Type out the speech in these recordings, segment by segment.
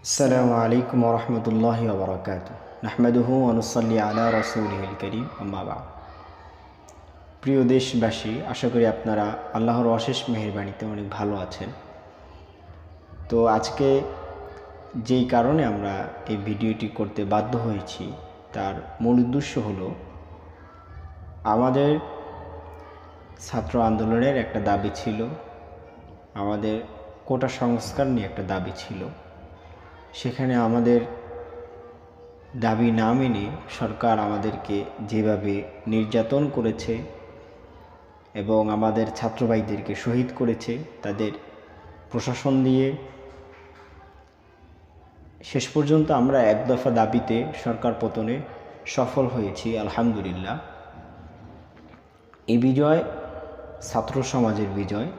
السلام عليكم ورحمة الله وبركاته نحمده ونصلي على رسوله الكريم أما بعد প্রিয় দেশবাসী আশা করি আপনারা আল্লাহর অশেষ মেহেরবাণীতে অনেক ভালো আছেন তো আজকে যেই কারণে আমরা এই ভিডিওটি করতে বাধ্য হয়েছি তার মূল উদ্দেশ্য হলো আমাদের ছাত্র আন্দোলনের একটা দাবি ছিল আমাদের কোটা সংস্কার নিয়ে একটা দাবি ছিল সেখানে আমাদের দাবি না মেনে সরকার আমাদেরকে যেভাবে নির্যাতন করেছে এবং আমাদের ছাত্রভাইদেরকে শহীদ করেছে, তাদের প্রশাসন দিয়ে শেষ পর্যন্ত আমরা এক দফা দাবিতে সরকার পতনে সফল হয়েছি, আলহামদুলিল্লাহ। এই বিজয় ছাত্র সমাজের বিজয়,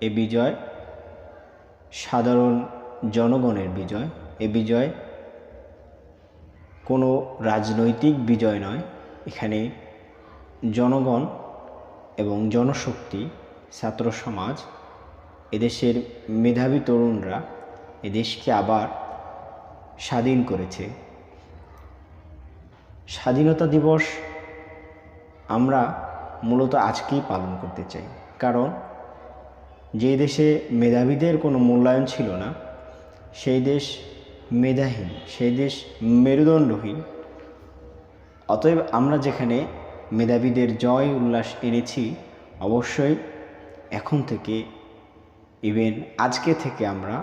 এ বিজয় সাধারণ জনগণের বিজয়। এ বিজয় কোনো রাজনৈতিক বিজয় নয়। এখানে জনগণ এবং জনশক্তি, ছাত্র সমাজ, এদেশের মেধাবী তরুণরা এদেশকে আবার স্বাধীন করেছে। স্বাধীনতা দিবস আমরা মূলত আজকেই পালন করতে চাই। কারণ যে দেশে মেধাবীদের কোনো মূল্যায়ন ছিল না সেই দেশ মেধাহীন, সেই দেশ মেরুদণ্ডহীন। অতএব আমরা যেখানে মেধাবীদের জয় উল্লাস এনেছি, অবশ্যই এখন থেকে ইভেন আজকে থেকে আমরা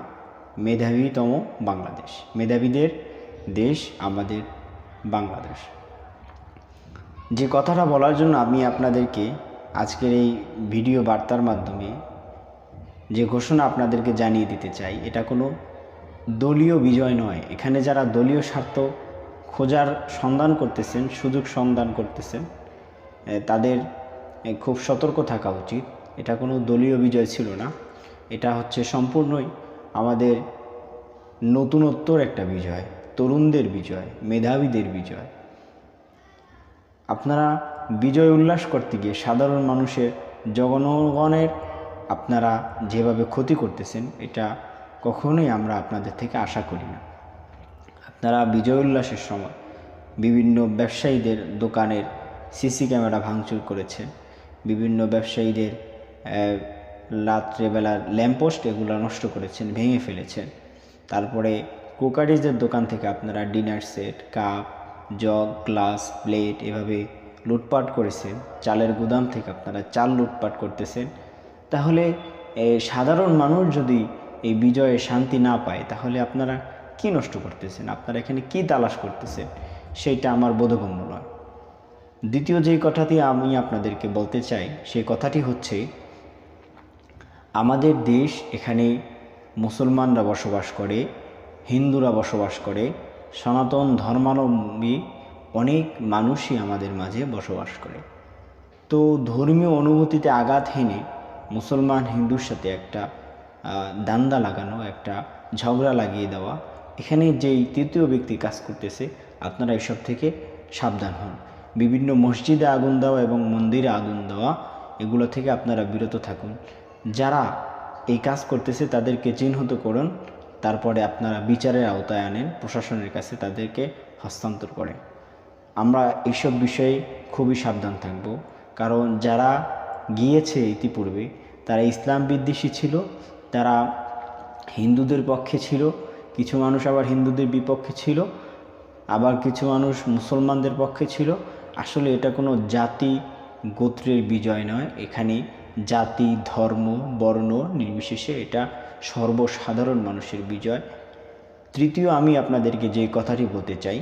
মেধাবীতম বাংলাদেশ। মেধাবীদের দেশ আমাদের বাংলাদেশ। যে কথাটা বলার জন্য আমি আপনাদেরকে আজকের এই ভিডিও বার্তার মাধ্যমে যে ঘোষণা আপনাদেরকে জানিয়ে দিতে চাই, এটা কোনো দলীয় বিজয় নয়। এখানে যারা দলীয় স্বার্থ খোঁজার সন্ধান করতেছেন, সুযোগ সন্ধান করতেছেন তাদের খুব সতর্ক থাকা উচিত। এটা কোনো দলীয় বিজয় ছিল না। এটা হচ্ছে সম্পূর্ণই আমাদের নতুনত্বর একটা বিজয়, তরুণদের বিজয়, মেধাবীদের বিজয়। আপনারা বিজয় উল্লাস করতে গিয়ে সাধারণ মানুষের, জনগণের আপনারা যেভাবে ক্ষতি করতেছেন, এটা কখনোই আমরা আপনাদের থেকে আশা করি না। আপনারা বিজয় উল্লাসের সময় বিভিন্ন ব্যবসায়ীদের দোকানের সিসি ক্যামেরা ভাঙচুর করেছেন বিভিন্ন ব্যবসায়ীদের রাত্রেবেলার ল্যাম্পোস্ট এগুলো নষ্ট করেছেন, ভেঙে ফেলেছেন। তারপরে কুকারিজের দোকান থেকে আপনারা dinner set, cup, jug, glass, plate এভাবে লুটপাট করেছেন। চালের গুদাম থেকে আপনারা চাল লুটপাট করতেছেন। তাহলে সাধারণ মানুষ যদি এই বিজয়ে শান্তি না পায়, তাহলে আপনারা কি নষ্ট করতেছেন? আপনারা এখানে কি তালাশ করতেছেন? সেইটা আমার বোধগম্য নয়। দ্বিতীয় যেই কথাটি আমি আপনাদেরকে বলতে চাই, সেই কথাটি হচ্ছে, আমাদের দেশ এখানে মুসলমানরা বসবাস করে, হিন্দুরা বসবাস করে, সনাতন ধর্মাবলম্বী অনেক মানুষই আমাদের মাঝে বসবাস করে। তো ধর্মীয় অনুভূতিতে আঘাত হেনে মুসলমান হিন্দুর সাথে একটা দান্দা লাগানো, একটা ঝগড়া লাগিয়ে দেওয়া। এখানে যেই তৃতীয় ব্যক্তি কাজ করতেছে, আপনারা এসব থেকে সাবধান হন। বিভিন্ন মসজিদে আগুন দেওয়া এবং মন্দিরে আগুন দেওয়া, এগুলো থেকে আপনারা বিরত থাকুন। যারা এই কাজ করতেছে, তাদেরকে চিহ্নিত করুন, তারপরে আপনারা বিচারের আওতায় আনেন, প্রশাসনের কাছে তাদেরকে হস্তান্তর করেন। আমরা এইসব বিষয়ে খুবই সাবধান থাকব। কারণ যারা গিয়েছে ইতিপূর্বে, তারা ইসলাম বিদ্বেষী ছিল তারা হিন্দুদের পক্ষে ছিল, কিছু মানুষ আবার হিন্দুদের বিপক্ষে ছিল, আবার কিছু মানুষ মুসলমানদের পক্ষে ছিল। আসলে এটা কোনো জাতি গোত্রের বিজয় নয়, এখানে জাতি, ধর্ম, বর্ণ নির্বিশেষে এটা সর্বসাধারণ মানুষের বিজয়। তৃতীয় আমি আপনাদেরকে যে কথাটি বলতে চাই,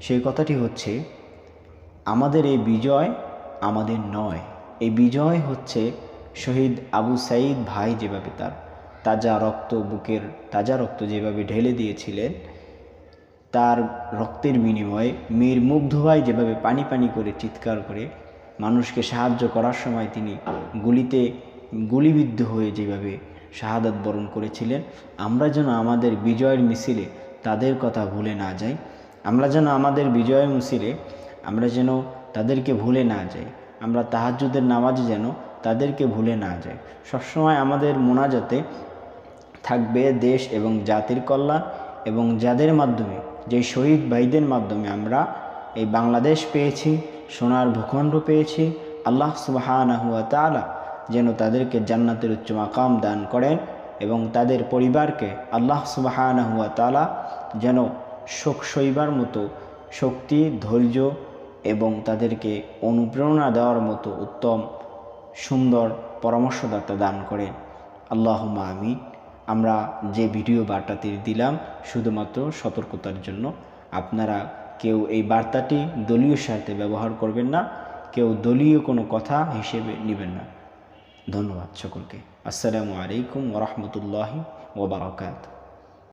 সেই কথাটি হচ্ছে, আমাদের এই বিজয় আমাদের নয়। এই বিজয় হচ্ছে শহীদ আবু সাইদ ভাই যেভাবে তার তাজা রক্ত বুকের, তাজা রক্ত যেভাবে ঢেলে দিয়েছিলেন, তার রক্তের বিনিময়ে মীর মুগ্ধ ভাই যেভাবে পানি পানি করে চিৎকার করে মানুষকে সাহায্য করার সময় তিনি গুলিতে গুলিবিদ্ধ হয়ে যেভাবে শাহাদত বরণ করেছিলেন, আমরা যেন আমাদের বিজয়ের মিছিলে তাদের কথা ভুলে না যাই, আমরা যেন আমাদের বিজয়ের মিছিলে আমরা যেন তাদেরকে ভুলে না যাই, আমরা তাহাজুদের নামাজে যেন তাদেরকে ভুলে না যাই। সবসময় আমাদের মোনাজাতে থাকবে দেশ এবং জাতির কল্যাণ এবং যাদের মাধ্যমে, যে শহীদ ভাইদের মাধ্যমে আমরা এই বাংলাদেশ পেয়েছি, সোনার ভূখণ্ড পেয়েছি, আল্লাহ সুবাহানাহুয়া যেন তাদেরকে জান্নাতের উচ্চ মাকাম দান করেন এবং তাদের পরিবারকে আল্লাহ সুবাহানাহুয়া যেন শোক সইবার মতো, শক্তি, ধৈর্য এবং তাদেরকে অনুপ্রেরণা দেওয়ার মতো উত্তম, সুন্দর পরামর্শদাতা দান করেন। আল্লাহ আমি আমরা যে ভিডিও বার্তাটি দিলাম শুধুমাত্র সতর্কতার জন্য। আপনারা কেউ এই বার্তাটি দলীয় স্বার্থে ব্যবহার করবেন না, কেউ দলীয় কোনো কথা হিসেবে নেবেন না। ধন্যবাদ সকলকে। আসসালামু আলাইকুম ওরহমতুল্লাহি ওবরাকাত